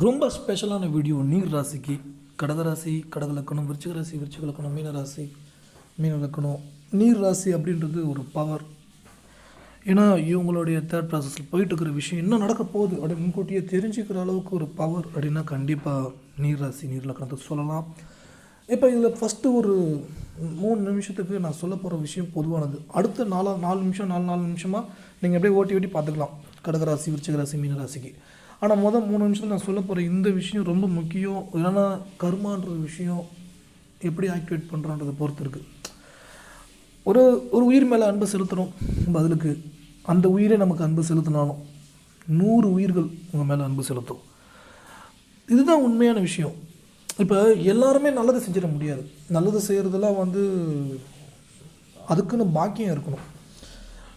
ரொம்ப ஸ்பெஷலான வீடியோ நீர் ராசிக்கு கடகராசி கடக லக்கணம் விருச்சிக ராசி விருச்சிக லக்கணம் மீன ராசி மீன லக்கணம். நீர் ராசி அப்படின்றது ஒரு பவர் ஏன்னா இவங்களுடைய தேர்ட் ப்ராசஸில் போயிட்டு இருக்கிற விஷயம் என்ன நடக்க போகுது அப்படின்னு முன்கூட்டியே தெரிஞ்சுக்கிற அளவுக்கு ஒரு பவர் அப்படின்னா கண்டிப்பாக நீர் ராசி நீர் லக்கணத்தை சொல்லலாம். இப்போ இதில் ஃபஸ்ட்டு ஒரு மூணு நிமிஷத்துக்கு நான் சொல்ல போகிற விஷயம் பொதுவானது. அடுத்த நாலா நாலு நிமிஷம் நாலு நாலு நிமிஷமாக நீங்கள் அப்படியே ஓட்டி ஓட்டி பார்த்துக்கலாம். கடகராசி விருச்சிக ராசி மீன ராசிக்கு. ஆனால் மொதல் மூணு நிமிஷத்தில் நான் சொல்ல போகிற இந்த விஷயம் ரொம்ப முக்கியம். ஏன்னா கர்மான்ற விஷயம் எப்படி ஆக்டிவேட் பண்ணுறோன்றதை பொறுத்து இருக்குது ஒரு ஒரு உயிர் மேலே அன்பு செலுத்துகிறோம் பதிலுக்கு. அந்த உயிரே நமக்கு அன்பு செலுத்தினாலும் நூறு உயிர்கள் உங்கள் மேலே அன்பு செலுத்தும். இதுதான் உண்மையான விஷயம். இப்போ எல்லாருமே நல்லது செஞ்சிட முடியாது. நல்லது செய்கிறதெல்லாம் வந்து அதுக்குன்னு பாக்கியம் இருக்கணும்.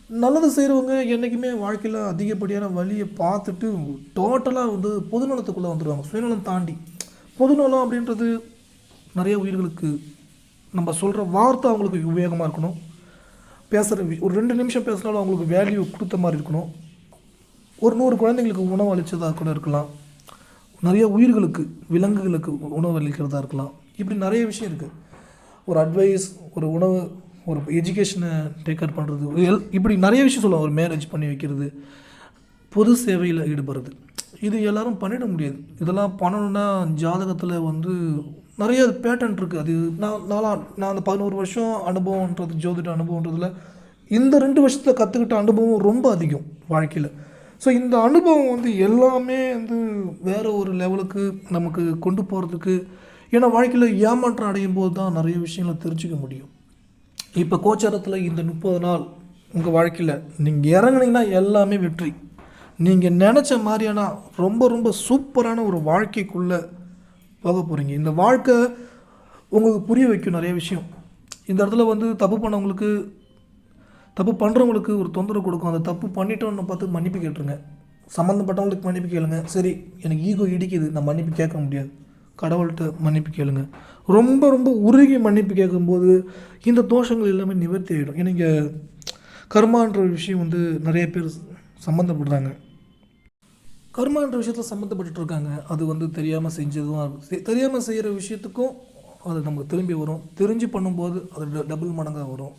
நல்லது செய்கிறவங்க என்றைக்குமே வாழ்க்கையில் அதிகப்படியான வழியை பார்த்துட்டு டோட்டலாக வந்து பொதுநலத்துக்குள்ளே வந்துடுவாங்க சுயநலம் தாண்டி. பொதுநலம் அப்படின்றது நிறைய உயிர்களுக்கு நம்ம சொல்கிற வார்த்தை அவங்களுக்கு உபயோகமாக இருக்கணும். பேசுகிற ஒரு ரெண்டு நிமிஷம் பேசினாலும் அவங்களுக்கு வேல்யூ கொடுத்த மாதிரி இருக்கணும். ஒரு நூறு குழந்தைங்களுக்கு உணவு அளித்ததாக கூட இருக்கலாம். நிறைய உயிர்களுக்கு விலங்குகளுக்கு உணவு அளிக்கிறதா இருக்கலாம். இப்படி நிறைய விஷயம் இருக்குது ஒரு அட்வைஸ் ஒரு உணவு ஒரு எஜுகேஷனை டேக் கேர் பண்ணுறது எல் இப்படி நிறைய விஷயம் சொல்லலாம் ஒரு மேரேஜ் பண்ணி வைக்கிறது பொது சேவையில் ஈடுபடுறது. இது எல்லாரும் பண்ணிட முடியாது. இதெல்லாம் பண்ணணுன்னா ஜாதகத்தில் வந்து நிறைய பேட்டர்ன் இருக்குது அது நான் நாலாம் நான் அந்த பதினோரு வருஷம் அனுபவன்றது ஜோதிட அனுபவன்றதுல இந்த ரெண்டு வருஷத்தில் கற்றுக்கிட்ட அனுபவம் ரொம்ப அதிகம் வாழ்க்கையில். ஸோ இந்த அனுபவம் வந்து எல்லாமே வந்து வேறு ஒரு லெவலுக்கு நமக்கு கொண்டு போகிறதுக்கு ஏன்னா வாழ்க்கையில் ஏமாற்றம் அடையும் போது தான் நிறைய விஷயங்களை தெரிஞ்சுக்க முடியும். இப்போ கோச்சாரத்தில் இந்த முப்பது நாள் உங்கள் வாழ்க்கையில் நீங்கள் இறங்குனீங்கன்னா எல்லாமே வெற்றி. நீங்கள் நினச்ச மாதிரியான ரொம்ப ரொம்ப சூப்பரான ஒரு வாழ்க்கைக்குள்ளே போக போகிறீங்க இந்த வாழ்க்கை உங்களுக்கு புரிய வைக்கும் நிறைய விஷயம். இந்த இடத்துல வந்து தப்பு பண்ணவங்களுக்கு தப்பு பண்ணுறவங்களுக்கு ஒரு தொந்தரவு கொடுக்கும். அந்த தப்பு பண்ணிட்டோன்னு பார்த்து மன்னிப்பு கேட்டுருங்க. சம்மந்தப்பட்டவங்களுக்கு மன்னிப்பு கேளுங்க. சரி எனக்கு ஈகோ இடிக்குது. நான் மன்னிப்பு கேட்க முடியாது. கடவுள்கிட்ட மன்னிப்பு கேளுங்க. ரொம்ப ரொம்ப உருகி மன்னிப்பு கேட்கும்போது இந்த தோஷங்கள் எல்லாமே நிவர்த்தி ஆகிடும் ஏன்னா இங்கே கர்மான்ற ஒரு விஷயம் வந்து நிறைய பேர் சம்மந்தப்படுறாங்க. கர்மான்ற விஷயத்தில் சம்மந்தப்பட்டுட்டு இருக்காங்க. அது வந்து தெரியாமல் செஞ்சதும் தெரியாமல் செய்கிற விஷயத்துக்கும் அது நமக்கு திரும்பி வரும். தெரிஞ்சு பண்ணும்போது அது டபுள் மடங்காக வரும்.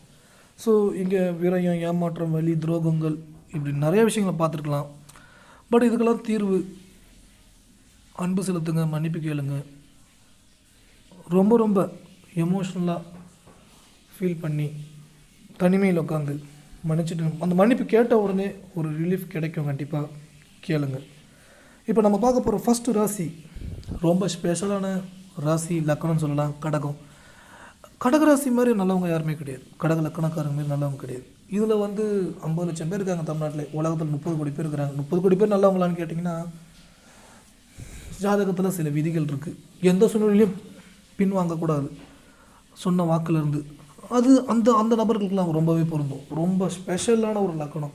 ஸோ இங்கே விரயம் ஏமாற்றம் வலி துரோகங்கள் இப்படி நிறைய விஷயங்களை பார்த்துருக்கலாம். பட் இதுக்கெல்லாம் தீர்வு அன்பு செலுத்துங்க மன்னிப்பு கேளுங்க. ரொம்ப ரொம்ப எமோஷ்னலாக ஃபீல் பண்ணி தனிமையில் உட்காந்து மன்னிச்சுட்டு அந்த மன்னிப்பு கேட்ட உடனே ஒரு ரிலீஃப் கிடைக்கும் கண்டிப்பாக கேளுங்க. இப்போ நம்ம பார்க்க போகிற ஃபஸ்ட்டு ராசி ரொம்ப ஸ்பெஷலான ராசி லக்கணம்னு சொல்லலாம் கடகம். கடக ராசி மாதிரி நல்லவங்க யாருமே கிடையாது. கடக லக்கணக்காரங்க மாதிரி நல்லவங்க கிடையாது. இதில் வந்து ஐம்பது லட்சம் பேர் இருக்காங்க தமிழ்நாட்டில். உலகத்தில் முப்பது கோடி பேர் இருக்கிறாங்க. முப்பது கோடி பேர் நல்லவங்களான்னு கேட்டிங்கன்னா ஜாதகத்தில் சில விதிகள் இருக்குது எந்த சூழ்நிலையும் பின்வாங்கக்கூடாது. சொன்ன வாக்குலேருந்து. அது அந்த அந்த நபர்களுக்கெல்லாம் ரொம்பவே பொருந்தும். ரொம்ப ஸ்பெஷலான ஒரு லக்கணம்.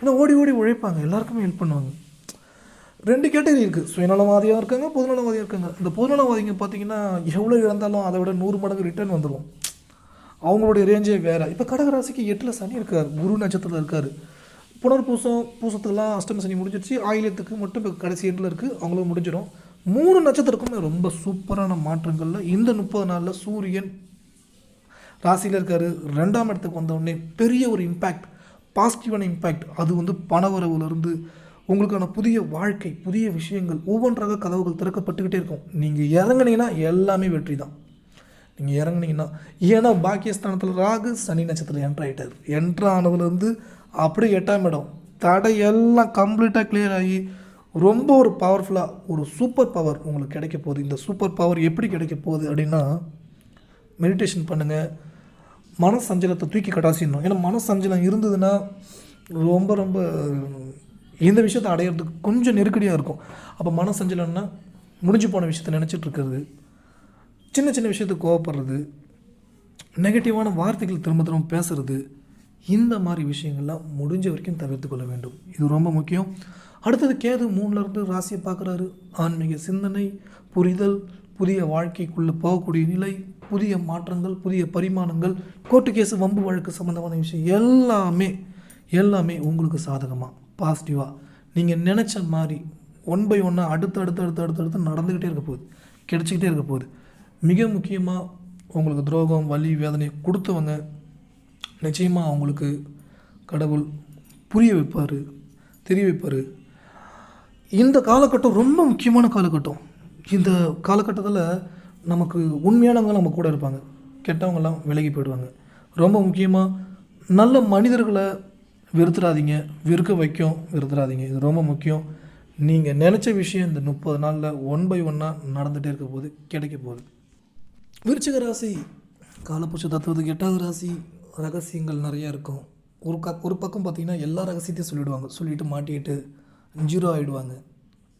ஏன்னா ஓடி ஓடி உழைப்பாங்க. எல்லாருக்குமே ஹெல்ப் பண்ணுவாங்க. ரெண்டு கேட்டகரி இருக்குது சுயநலவாதியாக இருக்காங்க பொதுநலவாதியாக இருக்காங்க. இந்த பொதுநலவாதிங்க பார்த்தீங்கன்னா எவ்வளோ இழந்தாலும் அதை விட நூறு மடங்கு ரிட்டர்ன் வந்துடும் அவங்களுடைய ரேஞ்சே வேறு. இப்போ கடகராசிக்கு எட்டில் சனி இருக்கார். குரு நட்சத்திரத்தில் இருக்கார். புனர்பூசம் பூசத்துக்கெல்லாம் அஷ்டம சனி முடிஞ்சிருச்சு. ஆயிலத்துக்கு மட்டும் இப்போ கடைசி எண்டில் இருக்குது அவங்களும் முடிஞ்சிடும். மூணு நட்சத்திரக்குமே ரொம்ப சூப்பரான மாற்றங்களில் இந்த முப்பது நாளில் சூரியன் ராசியில் இருக்கார். ரெண்டாம் இடத்துக்கு வந்தவுடனே பெரிய ஒரு இம்பேக்ட் பாசிட்டிவான இம்பேக்ட் அது வந்து பணவரவுலேருந்து உங்களுக்கான புதிய வாழ்க்கை புதிய விஷயங்கள் ஒவ்வொன்றாக கதவுகள் திறக்கப்பட்டுக்கிட்டே இருக்கும். நீங்கள் இறங்குனீங்கன்னா எல்லாமே வெற்றி தான். நீங்கள் இறங்குனீங்கன்னா ஏன்னா பாக்கியஸ்தானத்தில் ராகு சனி நட்சத்திரம் என்ட்ராயிட்டார் என்ட்ரானதுலேருந்து அப்படி அப்படியே எட்டாம் இடம். தடை எல்லாம் கம்ப்ளீட்டாக கிளியர் ஆகி ரொம்ப ஒரு பவர்ஃபுல்லாக ஒரு சூப்பர் பவர் உங்களுக்கு கிடைக்க போகுது. இந்த சூப்பர் பவர் எப்படி கிடைக்க போகுது அப்படின்னா மெடிடேஷன் பண்ணுங்கள் மனசஞ்சலத்தை தூக்கி கட்டாசிடணும் ஏன்னா மனசஞ்சலம் இருந்ததுன்னா ரொம்ப ரொம்ப இந்த விஷயத்தை அடையிறதுக்கு கொஞ்சம் நெருக்கடியாக இருக்கும். அப்போ மனசஞ்சலம்னா முடிஞ்சு போன விஷயத்தை நினச்சிட்டு இருக்கிறது. சின்ன சின்ன விஷயத்துக்கு கோவப்படுறது. நெகட்டிவான வார்த்தைகள் திரும்ப திரும்ப பேசுகிறது இந்த மாதிரி விஷயங்கள்லாம் முடிஞ்ச வரைக்கும் தவிர்த்து கொள்ள வேண்டும். இது ரொம்ப முக்கியம். அடுத்தது கேது மூணுலேருந்து ராசியை பார்க்குறாரு. ஆன்மீக சிந்தனை புரிதல் புதிய வாழ்க்கைக்குள்ளே போகக்கூடிய நிலை புதிய மாற்றங்கள் புதிய பரிமாணங்கள் கோர்ட்டு கேஸு வம்பு வழக்கு சம்மந்தமான விஷயம் எல்லாமே எல்லாமே உங்களுக்கு சாதகமாக பாசிட்டிவாக நீங்கள் நினச்ச மாதிரி ஒன் பை ஒன்னாக அடுத்து அடுத்து அடுத்து அடுத்து அடுத்து நடந்துக்கிட்டே இருக்க போகுது. கிடச்சிக்கிட்டே இருக்க போகுது. மிக முக்கியமாக உங்களுக்கு துரோகம் வலி வேதனை கொடுத்தவங்க நிச்சயமாக அவங்களுக்கு கடவுள் புரிய வைப்பார் தெரிய வைப்பார். இந்த காலகட்டம் ரொம்ப முக்கியமான காலகட்டம். இந்த காலகட்டத்தில் நமக்கு உண்மையானவங்க நம்ம கூட இருப்பாங்க. கெட்டவங்கெல்லாம் விலகி போயிடுவாங்க. ரொம்ப முக்கியமாக நல்ல மனிதர்களை வெறுத்துறாதீங்க வெறுக்க வைக்கும் வெறுத்துறாதீங்க. இது ரொம்ப முக்கியம். நீங்கள் நினச்ச விஷயம் இந்த முப்பது நாளில் ஒன் பை ஒன்னாக நடந்துகிட்டே இருக்க போது கிடைக்க போகுது. விருச்சிக ராசி காலப்புஷ தத்துவத்துக்கு எட்டாவது ராசி ரகசியங்கள் நிறையா இருக்கும். ஒரு க ஒரு பக்கம் பார்த்தீங்கன்னா எல்லா ரகசியத்தையும் சொல்லிடுவாங்க. சொல்லிட்டு மாட்டிக்கிட்டு ஜீரோ ஆகிடுவாங்க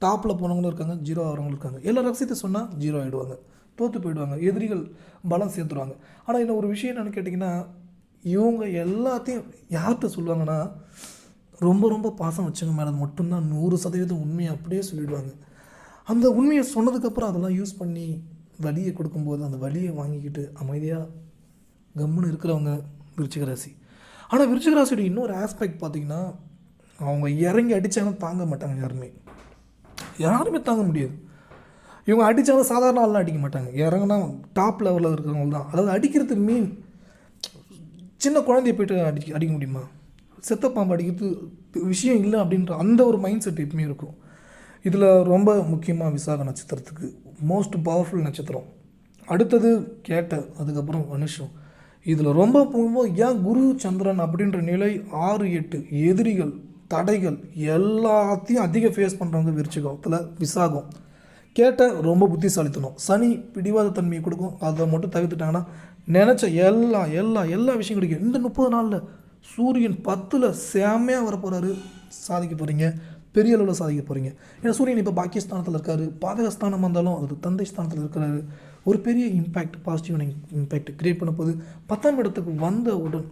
டாப்பில் போனவங்களும் இருக்காங்க ஜீரோ ஆகிறவங்களும் இருக்காங்க. எல்லா ரகசியத்தையும் சொன்னால் ஜீரோ ஆகிடுவாங்க தோற்று போயிடுவாங்க. எதிரிகள் பலம் சேர்த்துருவாங்க. ஆனால் என்ன ஒரு விஷயம் என்னென்னு கேட்டிங்கன்னா இவங்க எல்லாத்தையும் யார்கிட்ட சொல்லுவாங்கன்னா ரொம்ப ரொம்ப பாசம் வச்சவங்க மேலே மட்டும்தான் நூறு சதவீதம் உண்மையை அப்படியே சொல்லிவிடுவாங்க அந்த உண்மையை சொன்னதுக்கப்புறம் அதெல்லாம் யூஸ் பண்ணி வலியை கொடுக்கும்போது அந்த வலியை வாங்கிக்கிட்டு அமைதியாக கம்முன்னு இருக்கிறவங்க விருச்சிக ராசி. ஆனால் விருச்சிக ராசியோட இன்னொரு ஆஸ்பெக்ட் பார்த்தீங்கன்னா அவங்க இறங்கி அடித்தாலும் தாங்க மாட்டாங்க யாருமே. யாருமே தாங்க முடியாது. இவங்க அடித்தாலும் சாதாரண ஆள்லாம் அடிக்க மாட்டாங்க. இறங்குனா டாப் லெவலில் இருக்கிறவங்க தான். அதாவது அடிக்கிறது மீன் சின்ன குழந்தைய போயிட்டு அடிக்க அடிக்க முடியுமா? செத்த பாம்பு அடிக்கிறது விஷயம் இல்லை அப்படின்ற அந்த ஒரு மைண்ட் செட் எப்பவுமே இருக்கும். இதில் ரொம்ப முக்கியமாக விசாக நட்சத்திரத்துக்கு மோஸ்ட் பவர்ஃபுல் நட்சத்திரம். அடுத்தது கேட்ட அதுக்கப்புறம் மனுஷம். இதில் ரொம்ப போகும்போது ஏன் குரு சந்திரன் அப்படின்ற நிலை ஆறு எட்டு எதிரிகள் தடைகள் எல்லாத்தையும் அதிக ஃபேஸ் பண்ணுறவங்க விருச்சிகத்தில் விசாகம். கேட்ட ரொம்ப புத்திசாலித்தனும். சனி பிடிவாத தன்மையை கொடுக்கும். அதை மட்டும் தவிர்த்துட்டாங்கன்னா நினச்ச எல்லா எல்லா எல்லா விஷயம் கிடைக்கும். இந்த முப்பது நாளில் சூரியன் பத்தில் செம்மையாக வர போகிறாரு சாதிக்க போகிறீங்க பெரிய அளவில் சாதிக்க போகிறீங்க ஏன்னா சூரியன் இப்போ பாகிஸ்தானத்தில் இருக்காரு. பாதகஸ்தானம் வந்தாலும் அது தந்தை ஸ்தானத்தில் இருக்கிறாரு. ஒரு பெரிய இம்பேக்ட் பாசிட்டிவான இம்பேக்ட் க்ரியேட் பண்ண போது பத்தாம் இடத்துக்கு வந்தவுடன்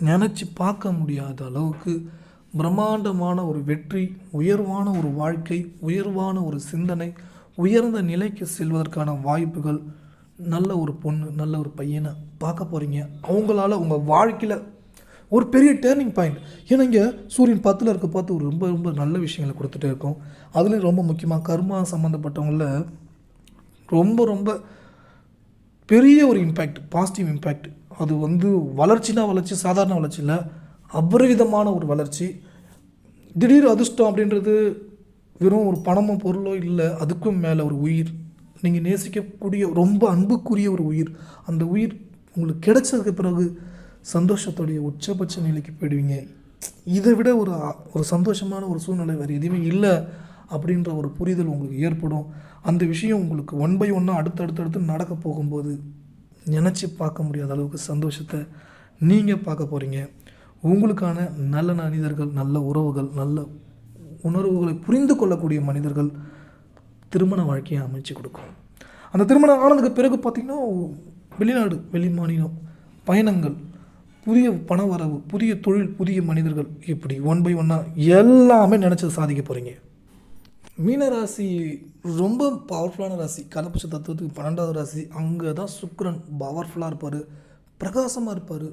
நினச்சி பார்க்க முடியாத அளவுக்கு பிரம்மாண்டமான ஒரு வெற்றி உயர்வான ஒரு வாழ்க்கை உயர்வான ஒரு சிந்தனை உயர்ந்த நிலைக்கு செல்வதற்கான வாய்ப்புகள் நல்ல ஒரு பொண்ணு நல்ல ஒரு பையனை பார்க்க போகிறீங்க அவங்களால உங்கள் வாழ்க்கையில் ஒரு பெரிய டேர்னிங் பாயிண்ட் ஏன்னா இங்கே சூரியன் பத்தில் இருக்க பார்த்து ஒரு ரொம்ப ரொம்ப நல்ல விஷயங்களை கொடுத்துட்டே இருக்கும். அதுலேயும் ரொம்ப முக்கியமாக கர்மா சம்மந்தப்பட்டவங்கள ரொம்ப ரொம்ப பெரிய ஒரு இம்பேக்ட் பாசிட்டிவ் இம்பேக்ட் அது வந்து வளர்ச்சினா வளர்ச்சி சாதாரண வளர்ச்சி இல்லை அபரிவிதமான ஒரு வளர்ச்சி. திடீர் அதிர்ஷ்டம் அப்படின்றது வெறும் ஒரு பணமோ பொருளோ இல்லை அதுக்கும் மேலே ஒரு உயிர். நீங்கள் நேசிக்கக்கூடிய ரொம்ப அன்புக்குரிய ஒரு உயிர். அந்த உயிர் உங்களுக்கு கிடைச்சதுக்கு பிறகு சந்தோஷத்துடைய உச்சபட்ச நிலைக்கு போயிடுவீங்க. இதை விட ஒரு ஒரு சந்தோஷமான ஒரு சூழ்நிலை வேறு எதுவுமே இல்லை. அப்படின்ற ஒரு புரிதல் உங்களுக்கு ஏற்படும். அந்த விஷயம் உங்களுக்கு ஒன் பை ஒன்னாக அடுத்தடுத்தடுத்து நடக்க போகும்போது நினச்சி பார்க்க முடியாத அளவுக்கு சந்தோஷத்தை நீங்கள் பார்க்க போகிறீங்க உங்களுக்கான நல்ல மனிதர்கள் நல்ல உறவுகள் நல்ல உணர்வுகளை புரிந்து கொள்ளக்கூடிய மனிதர்கள் திருமண வாழ்க்கையை அமைச்சு கொடுக்கும். அந்த திருமணம் ஆனதுக்கு பிறகு பார்த்திங்கன்னா வெளிநாடு வெளி மாநிலம் பயணங்கள் புதிய பண வரவு புதிய தொழில் புதிய மனிதர்கள் இப்படி ஒன் பை ஒன்னாக எல்லாமே நினச்சது சாதிக்க போகிறீங்க மீனராசி ரொம்ப பவர்ஃபுல்லான ராசி. கலப்புச்ச தத்துவத்துக்கு பன்னெண்டாவது ராசி. அங்கே தான் சுக்ரன் பவர்ஃபுல்லாக இருப்பார். பிரகாசமாக இருப்பார்.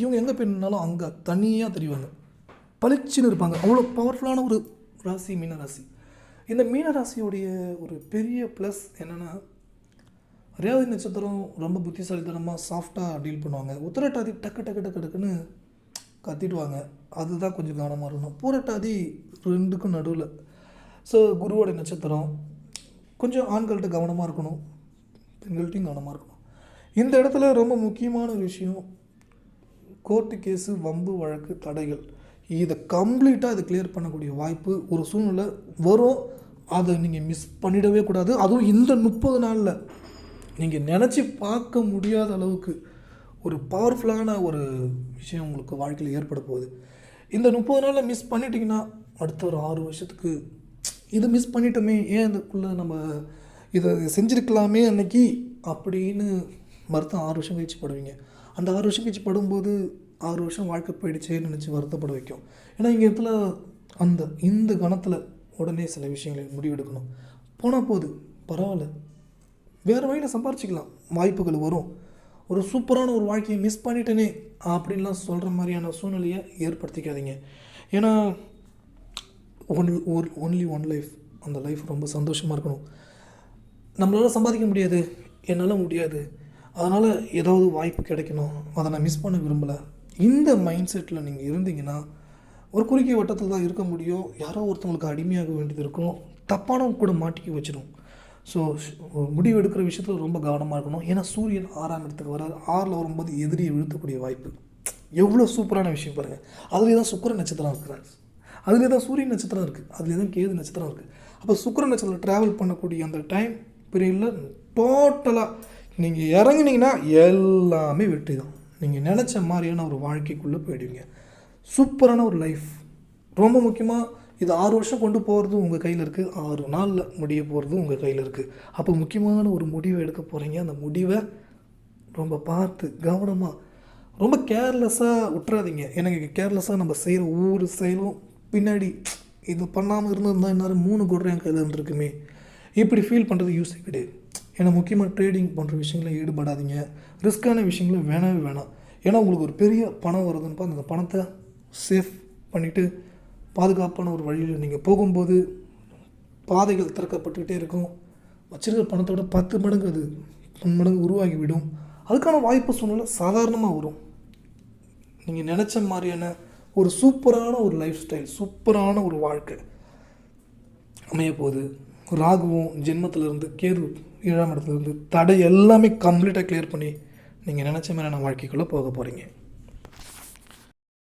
இவங்க எங்கே போயிருந்தாலும் அங்கே தனியாக தெரிவாங்க. பளிச்சுன்னு இருப்பாங்க. அவ்வளோ பவர்ஃபுல்லான ஒரு ராசி மீனராசி. இந்த மீனராசியுடைய ஒரு பெரிய ப்ளஸ் என்னென்னா ரேவதி நட்சத்திரம் ரொம்ப புத்திசாலித்தனமாக சாஃப்டாக டீல் பண்ணுவாங்க. உத்தரட்டாதி டக்கு டக்கு டக்கு டக்குன்னு கத்திடுவாங்க. அதுதான் கொஞ்சம் கவனமாக இருக்கணும். பூரட்டாதி ரெண்டுக்கும் நடுவில். ஸோ குருவோட நட்சத்திரம் கொஞ்சம் ஆண்கள்கிட்ட கவனமாக இருக்கணும் பெண்கள்கிட்டையும் கவனமாக இருக்கணும். இந்த இடத்துல ரொம்ப முக்கியமான விஷயம் கோர்ட்டு கேஸு வம்பு வழக்கு தடைகள். இதை கம்ப்ளீட்டாக இதை கிளியர் பண்ணக்கூடிய வாய்ப்பு ஒரு சூழ்நிலை வரும். அதை நீங்கள் மிஸ் பண்ணிடவே கூடாது. அதுவும் இந்த முப்பது நாளில். நீங்கள் நினச்சி பார்க்க முடியாத அளவுக்கு ஒரு பவர்ஃபுல்லான ஒரு விஷயம் உங்களுக்கு வாழ்க்கையில் ஏற்பட போகுது. இந்த முப்பது நாளில் மிஸ் பண்ணிட்டீங்கன்னா அடுத்த ஒரு ஆறு வருஷத்துக்கு இதை மிஸ் பண்ணிட்டோமே ஏன் இதுக்குள்ளே நம்ம இதை செஞ்சுருக்கலாமே அன்னைக்கு அப்படின்னு வருத்தம் ஆறு வருஷம் கழிச்சு படுவீங்க. அந்த ஆறு வருஷம் கழிச்சு படும்போது ஆறு வருஷம் வாழ்க்கை போயிடுச்சேன்னு நினச்சி வருத்தப்பட வைக்கும். ஏன்னா இங்கே இடத்துல அந்த இந்த கணத்தில் உடனே சில விஷயங்களை முடிவெடுக்கணும். போனால் போகுது பரவாயில்ல. வேறு வழியில் சம்பாரிச்சிக்கலாம். வாய்ப்புகள் வரும். ஒரு சூப்பரான ஒரு வாழ்க்கையை மிஸ் பண்ணிட்டேனே அப்படின்லாம் சொல்கிற மாதிரியான சூழ்நிலையை ஏற்படுத்திக்காதீங்க. ஏன்னா ஒன் ஒரு ஒன்லி ஒன் லைஃப் அந்த லைஃப் ரொம்ப சந்தோஷமாக இருக்கணும். நம்மளால் சம்பாதிக்க முடியாது. என்னால் முடியாது. அதனால் ஏதாவது வாய்ப்பு கிடைக்கணும். அதை நான் மிஸ் பண்ண விரும்பலை. இந்த மைண்ட் செட்டில் நீங்கள் இருந்தீங்கன்னா ஒரு குறுகிய வட்டத்தில் தான் இருக்க முடியும். யாரோ ஒருத்தவங்களுக்கு அடிமையாக வேண்டியது இருக்கும் தப்பானவங்க கூட மாட்டிக்க வச்சிடும் ஸோ முடிவு எடுக்கிற விஷயத்தில் ரொம்ப கவனமாக இருக்கணும். ஏன்னா சூரியன் ஆறாம் இடத்துக்கு வராது ஆறில் வரும்போது எதிரியை வீழ்த்தக்கூடிய வாய்ப்பு. எவ்வளோ சூப்பரான விஷயம் பாருங்கள் அதுலேயே தான் சுக்கர நட்சத்திரம் இருக்கிறேன் அதுலேயே தான் சூரிய நட்சத்திரம் இருக்குது அதுலேயே தான் கேது நட்சத்திரம் இருக்குது அப்போ சுக்கிர நட்சத்திரம் ட்ராவல் பண்ணக்கூடிய அந்த டைம் பீரியடில் டோட்டலாக நீங்கள் இறங்குனீங்கன்னா எல்லாமே வெற்றி தான். நீங்கள் நினச்ச மாதிரியான ஒரு வாழ்க்கைக்குள்ளே போயிடுவீங்க. சூப்பரான ஒரு லைஃப் ரொம்ப முக்கியமாக இது ஆறு வருஷம் கொண்டு போகிறது உங்கள் கையில் இருக்குது ஆறு நாளில் முடிய போகிறது உங்கள் கையில் இருக்குது அப்போ முக்கியமான ஒரு முடிவை எடுக்க போகிறீங்க அந்த முடிவை ரொம்ப பார்த்து கவனமாக ரொம்ப கேர்லெஸ்ஸாக விட்டுறாதீங்க எனக்கு கேர்லெஸ்ஸாக நம்ம செய்கிற ஒவ்வொரு செயலும் பின்னாடி இது பண்ணாமல் இருந்திருந்தால் இன்னும் மூணு குடுற என் கையில் இருந்திருக்குமே. இப்படி ஃபீல் பண்ணுறது யூஸே கிடையாது. ஏன்னா முக்கியமாக ட்ரேடிங் போன்ற விஷயங்களில் ஈடுபடாதீங்க. ரிஸ்க்கான விஷயங்களும் வேணவே வேணாம். ஏன்னா உங்களுக்கு ஒரு பெரிய பணம் வருதுன்னு அந்த பணத்தை சேஃப் பண்ணிவிட்டு பாதுகாப்பான ஒரு வழியில் நீங்கள் போகும்போது பாதைகள் திறக்கப்பட்டுக்கிட்டே இருக்கும். வச்சிருக்கிற பணத்தோட பத்து மடங்கு அது பன்மடங்கு மடங்கு உருவாகிவிடும். அதுக்கான வாய்ப்பு சூழ்நிலை சாதாரணமாக வரும். நீங்கள் நினச்ச மாதிரியான ஒரு சூப்பரான ஒரு லைஃப் ஸ்டைல் சூப்பரான ஒரு வாழ்க்கை அமைய போகுது ராகுவும் ஜென்மத்திலேருந்து கேது ஏழாம் இடத்துலேருந்து தடை எல்லாமே கம்ப்ளீட்டாக கிளியர் பண்ணி நீங்கள் நினச்ச மாதிரியான வாழ்க்கைக்குள்ளே போக போகிறீங்க